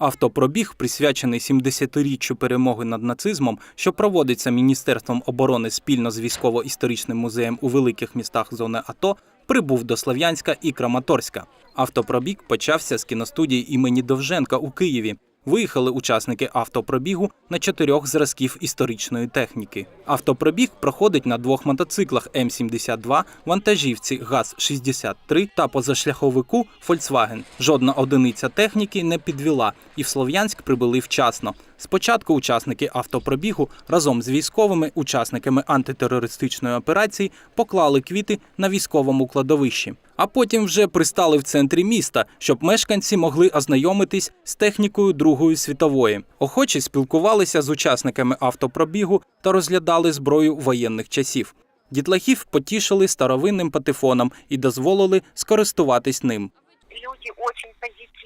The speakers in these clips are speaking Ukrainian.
Автопробіг, присвячений 70-річчю перемоги над нацизмом, що проводиться Міністерством оборони спільно з військово-історичним музеєм у великих містах зони АТО, прибув до Слов'янська і Краматорська. Автопробіг почався з кіностудії імені Довженка у Києві. Виїхали учасники автопробігу на чотирьох зразків історичної техніки. Автопробіг проходить на двох мотоциклах М-72, вантажівці ГАЗ-63 та позашляховику Volkswagen. Жодна одиниця техніки не підвела, і в Слов'янськ прибули вчасно. Спочатку учасники автопробігу разом з військовими учасниками антитерористичної операції поклали квіти на військовому кладовищі. А потім вже пристали в центрі міста, щоб мешканці могли ознайомитись з технікою Другої світової. Охочі спілкувалися з учасниками автопробігу та розглядали зброю воєнних часів. Дітлахів потішили старовинним патефоном і дозволили скористуватись ним. люди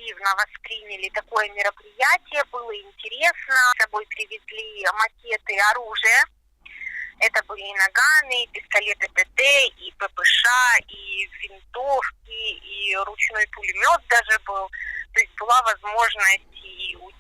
позитивно восприняли такое мероприятие, было интересно. С собой привезли макеты оружия. Это были и наганы, и пистолеты ТТ, и ППШ, и винтовки, и ручной пулемет даже был. То есть была возможность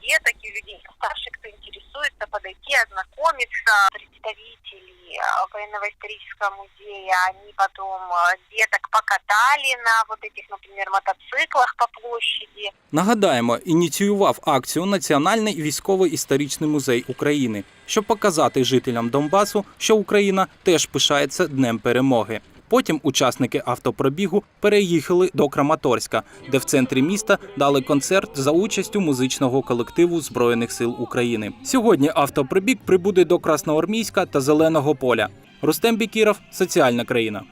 деток, и у людей старших, кто интересуется, подойти, ознакомиться. Представители э, военно-исторического музея, они потом э, деток покатали на вот этих, например, мотоциклах по площади. Нагадаємо, ініціював акцію Національний військово-історичний музей України, щоб показати жителям Донбасу, що Україна теж пишається Днем перемоги. Потім учасники автопробігу переїхали до Краматорська, де в центрі міста дали концерт за участю музичного колективу Збройних сил України. Сьогодні автопробіг прибуде до Красноармійська та Зеленого поля. Рустем Бікіров, соціальна країна.